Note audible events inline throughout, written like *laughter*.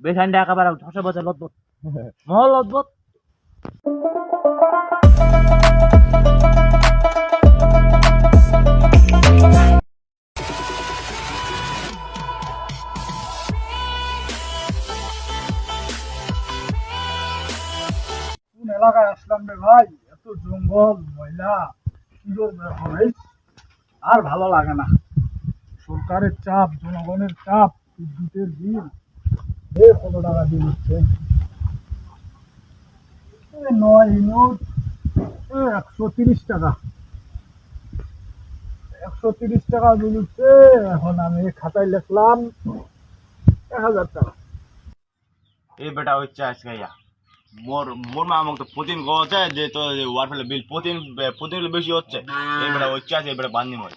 বেসাইনটা একেবারে ধসে বসে লদবত *laughs* মহল লদবত কোন এলাকায় আসলাম রে ভাই? এত জঙ্গল ময়লা? আর ভালো লাগে না। সরকারের চাপ জনগণের চাপ বিদ্যুতের বিল। টাকা হচ্ছে এ নয় একশো তিরিশ টাকা। একশো তিরিশ টাকা হচ্ছে এখন আমি খাতায় লিখলাম এক হাজার টাকা। এই বেটা হচ্ছে আজকে ইয়া। মোর মোর মা আমাকে প্রতিদিন গছে যে তো ওয়ার বিল প্রতিদিন প্রতিদিন বেশি হচ্ছে। এই বেটা হচ্ছে আছে এই বেটা বান্ধি মরে।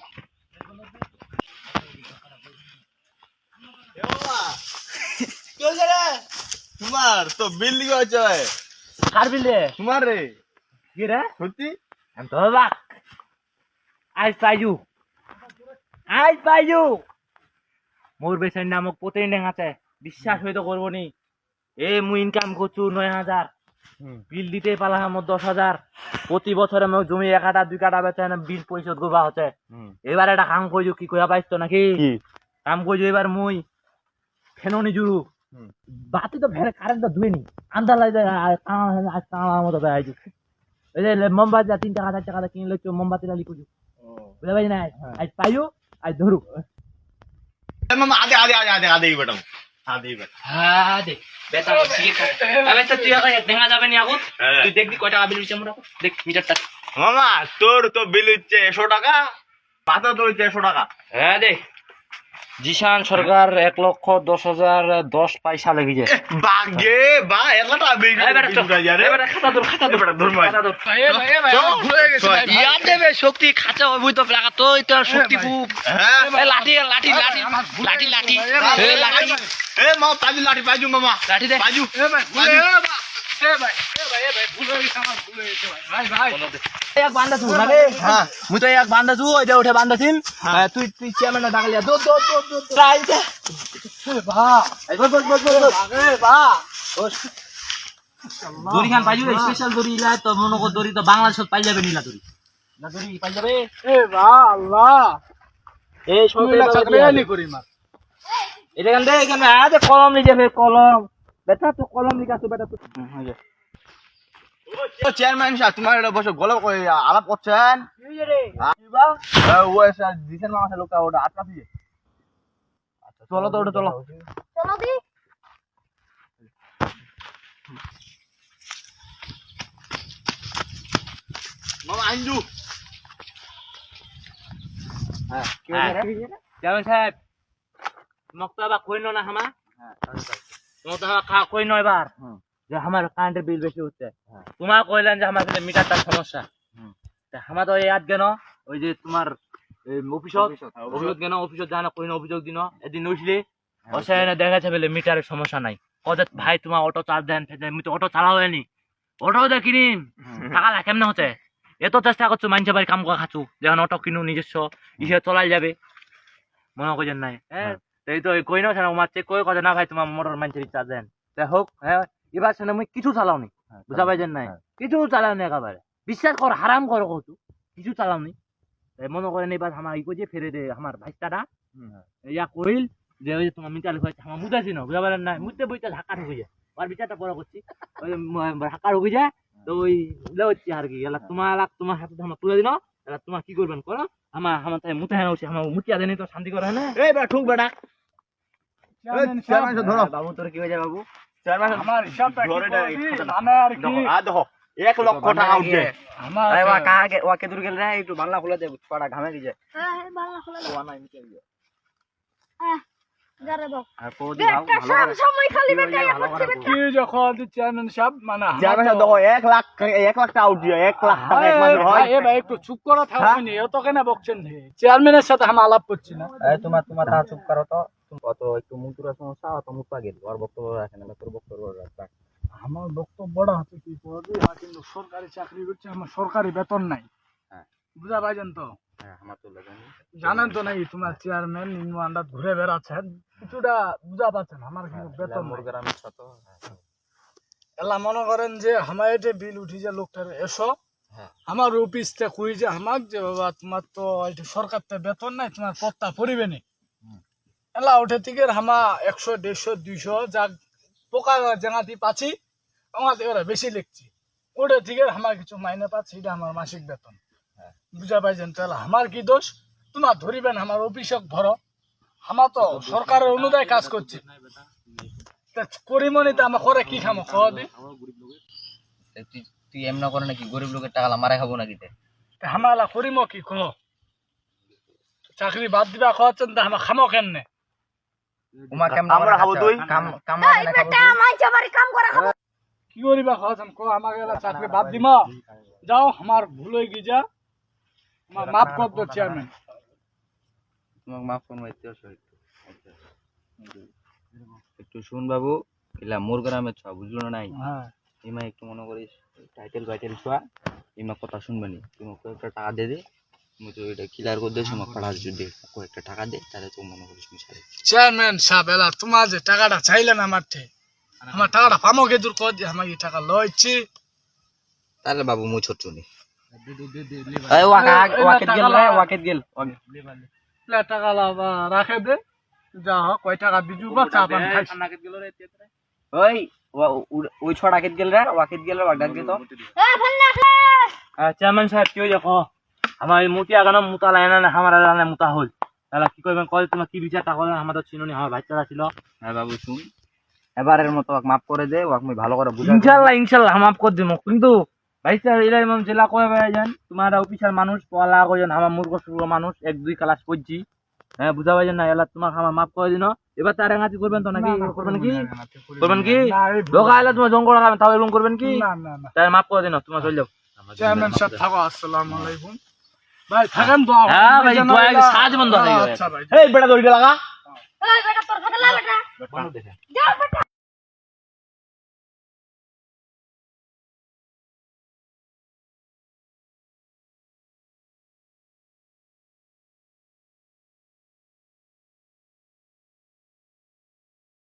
তোমার তো বিল দিকে হচ্ছে ভাই। কার বিলে তোমার রে। কি রে? সত্যি? আমি তো বাক আজ পাইজু আজ পাইজু মোর বেসাইন নামক প্রতিদিন দেখাচ্ছে বিশ্বাস হয়তো করব নি। এ মুই ইনকাম করছু নয় হাজার। বিল দিতে পারলাম আমার দশ হাজার। প্রতি বছরে আমার জমি এক কাটা দুই কাটা বেচে না বিল পরিশোধ করবা হচ্ছে। এবার একটা কাম করছু কি কইয়া পাইছ নাকি? কাম করছু এবার মুই। ফেননি জুড়ু। বাতি তো ফেরে কারেন্টটা ধুয়ে নি। আন্দার লাগে আজ মতো বেড়াইছু এই যে মোমবাতি তিন টাকা চার টাকা কিনলে কেউ মোমবাতি লালি কুজু বুঝতে পারছি না? আজ পাইও আজ ধরু মামা আদে আদে বেটা হ্যাঁ দেখ বেটা ঠিক আছে আমি তো তুই আগে দেখা যাবে নি হ্যাঁ। তুই দেখবি কয় টাকা বিল হচ্ছে দেখ মিটারটা মামা তোর তো বিল হচ্ছে একশো টাকা পাতা তোর হচ্ছে একশো টাকা। হ্যাঁ দেখ। জিশান সরকার এক লক্ষ দশ হাজার দশ পয়সা লেগেছে। বাগে বা দেবে শক্তি খাঁচা হবই তো প্লাকা তো এটা শক্তি খুব। হ্যাঁ। লাঠি লাঠি লাঠি লাঠি লাঠি। লাঠি। এ মা পাজু লাঠি পাজু মামা। লাঠি দে। পাজু এক বান্ধা তু না হ্যাঁ। মুই তো এক বান্ধা তু ওইটা উঠে বান্ধা থিম তুই চেয়ারম্যান ট্রাই দড়ি খান পাইজু স্পেশাল দড়ি ইলা তো মনে কর দড়ি তো বাংলাদেশত পাই যাবে নীলা দড়ি। না দড়ি পাই যাবে? এ বা আল্লাহ। এই এটা কান দে এখানে আদে কলম নিয়ে যাবে কলম। বেটা তো কলম আসো বেটা তো চেয়ারম্যান সাহেব তোমার এটা বসে গল্প আলাপ করছেন? ও এসে দিছেন লোকটা ওটা আটকা দিয়ে। আচ্ছা চলো তো ওটা চলো। চলো দি। মামা আঞ্জু চেয়ারম্যান সাহেব মোক তো আবার কই না হামা? খা- কই নয় বার যে আমার কারেন্টের বিল বেশি হচ্ছে। তোমার কইলেন যে আমার কাছে মিটারটার সমস্যা। আমার তো ইয়াদ কেন? ওই যে তোমার অফিসত অফিসত কেন? অফিসত জানা কই অভিযোগ দিন? এদিন নইছিলে? অসায়নে দেখা যাচ্ছে বলে মিটারের সমস্যা নাই। কদে ভাই তোমার অটো চার্জ দেন ফেদেন, আমি তো অটো চালাও হয়নি। অটো দেখিনি টাকা লাগে কেমনে হচ্ছে? এত চেষ্টা করছ মানুষের বাড়ি কাম করা খাচ্ছু যখন অটো কিনু নিজস্ব ইসে চলাই যাবে। মনে করছেন নাই। হ্যাঁ। এই তো কই না আমার চেক কই কথা না ভাই তোমার মোটর মানুষের চার্জ দেন। তা হোক হ্যাঁ এবার মুই কিছু চালাওনি বুঝা পাইছেন নাই? কিছু চালাওনি একেবারে। বিশ্বাস কর হারাম করো কতু কিছু চালাওনি। মনে করেন এবার আমার ই কইছে ফেরে দে আমার ভাইস্তাটা ইয়া কইল যে ওই তোমার মিটার হয়েছে আমার মুদাছি না বুঝা পারেন না মুদতে বইটা ঢাকা ঢুকে যায়। আর বিচারটা পরে করছি। ওই ঢাকা ঢুকে যায় তো ওই হচ্ছে আর কি। তোমার তোমার হাতে আমার তুলে দিন তোমার কি করবেন করো। আমার আমা তাই মুতে হ্যাঁ আমার মুতিয়া দেনি তো শান্তি করে না এই বেটা ঠুক বেটা। ধরো। বাবু তোর কি হয়ে যায় বাবু আমার হিসাবটা আর দেখো এক লক্ষ টাকা উঠছে। আমার ওয়াকে দূর গেলে একটু বাংলা খুলে দে ঘামে দিয়ে হ্যাঁ হ্যাঁ বাংলা খোলা দাও নাই মিটে দিয়ে হ্যাঁ গারে দাও। আর কো দি বেটা সব সময় খালি বেটা করছে বেটা। কি যখন চেয়ারম্যান সাহেব মানে আমার চেয়ারম্যান সাহেব দেখো এক লাখ এক লাখ টাকা উঠছে এক লাখ টাকা এক আরে হয়। এ ভাই একটু চুপ করা থাকবেনি এত কেন বকছেন চেয়ারম্যানের সাথে আমি আলাপ করছি না। এই তোমার তোমার তা চুপ করো তো। কত একটু মুতুরা সমস্যা অত বক্তব্য রাখেন না তোর বক্তব্য রাখ আমার বক্তব্যটা হচ্ছে কি করবি কিন্তু সরকারি চাকরি করছে আমার সরকারি বেতন নাই। হ্যাঁ। বুঝা পাইছেন তো? হ্যাঁ জানেন তো নাকি তোমার চেয়ারম্যান নিম্ন আন্ডার ঘুরে বেড়াচ্ছেন? কিছুটা বুঝা পাচ্ছেন আমার কিন্তু বেতন নাই। গ্রামের ছত এলা মনে করেন যে আমার এটা বিল উঠি যে লোকটার এসো। হ্যাঁ। আমার অফিস তে কই যে আমাক যে বাবা তোমার তো এটা সরকার তে বেতন নাই তোমার পত্তা পড়িবে নি। এলা উঠে থেকে হামা একশো দেড়শো দুইশো যা পোকা জাঙাতি পাচ্ছি আমার বেশি লিখছি। ওটা থেকে আমার কিছু মাইনে পাচ্ছি এটা আমার মাসিক বেতন। বুঝা পাইছেন তাহলে আমার কি দোষ? তোমার ধরিবেন আমার অফিসক ধরো আমার তো সরকারের অনুদায় কাজ করছি। তা করিমনি তো আমার করে কি খামো? খাওয়া দি। তুই তুই এমন করে নাকি গরিব লোকের টাকা মারা খাব নাকি হামালা করিম কি চাকরি বাদ দিবা খাওয়াচ্ছেন তা আমার খামো কেমনে? উমা কেমন আমরা খাব কি করিবা খাওয়াচ্ছেন কো আমাকে চাকরি বাদ দিমা। যাও আমার ভুল হয়ে গিয়ে যা মাফ কর দো চেয়ারম্যান তোমাকে মাফ করব একটু শুন বাবু এলা মোর গ্রামের ছ বুঝলো নাই? হ্যাঁ। ইমা একটু মনে করিস টাইটেল ফাইটেল ছোয়া ইমা কথা শুনবে নি। তুমি কয়েকটা টাকা দে দে তো এটা ক্লিয়ার করে দিয়েছ আমার পাড়া দে কয়েকটা টাকা দে তাহলে তো মনে করিস মিশালে চেয়ারম্যান সাহেব এলা তোমার যে টাকাটা চাইলেন আমার থেকে আমার টাকাটা পামো কে দূর কর দিয়ে আমাকে টাকা লইছি। তাহলে বাবু মুই ছোট নি এই ওয়াকেট গেল রে, ওয়াকেট গেল টাকা লাবা রাখে দে। যা হোক কয় টাকা দিজু বা চা পান ওই ওই ছড়া গেল রে ওয়াকেট গেল চেয়ারম্যান সাহেব কি দেখো আমার এই মুতিয়া গানো মুতা লাইনা না আমার লাইনা মুতা হল। তাহলে কি করবেন কল তোমার কি বিচারটা করেন আমাদের চিনুনি আমার ভাইচারা ছিল হ্যাঁ বাবু শুন। এবারের মতো ওকে মাফ করে দে ওকে আমি ভালো করে বুঝাই ইনশাআল্লাহ ইনশাআল্লাহ মাফ করে দিব কিন্তু ভাইচার এলাই মন জেলা কয়ে বেড়াই যান তোমার অফিসার মানুষ পলা কইন আমার মূর্খ সুর্খ মানুষ এক দুই ক্লাস পড়ছি। হ্যাঁ বুঝা পাইছেন না? এলা তোমার আমার মাফ করে দিন। এবার তার গাছি করবেন তো নাকি? করবেন কি? করবেন কি? এই ভুল- তোমার জঙ্গল লাগাবেন তাও এরকম করবেন কি? না না না। তাই মাফ করে দিন তোমার চল যাও। চেয়ারম্যান সাহেব থাকো আসসালামু আলাইকুম। ভাই থাকেন হ্যাঁ ভাই দোয়া সাহায্য বন্ধ হয়ে গেছে। আচ্ছা এই বেটা দড়িটা লাগা। এই বেটা তোর কথা লা বেটা। বেটা বেটা।